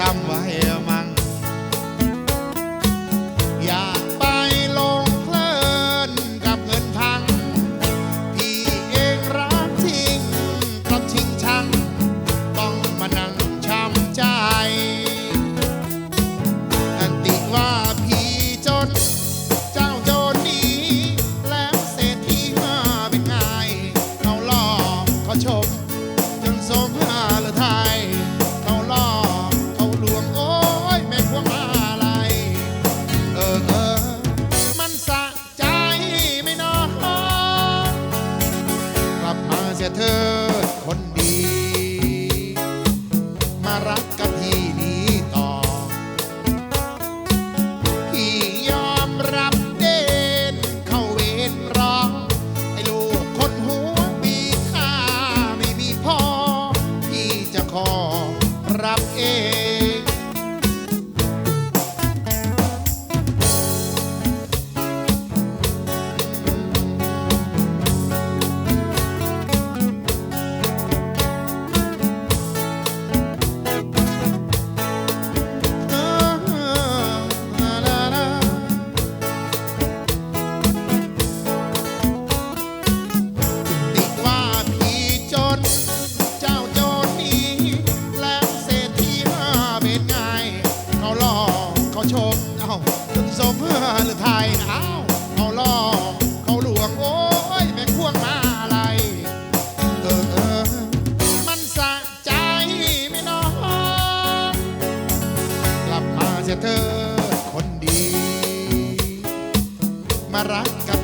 essa vai her. าจนสมเพื่อหรือไทยเอาเอาล่อเขาหลวงโอ้ยแม่ควงมาอะไรเออเออมันสะใจไม่น้องกลับมาเสียเธอคนดี มารักกัน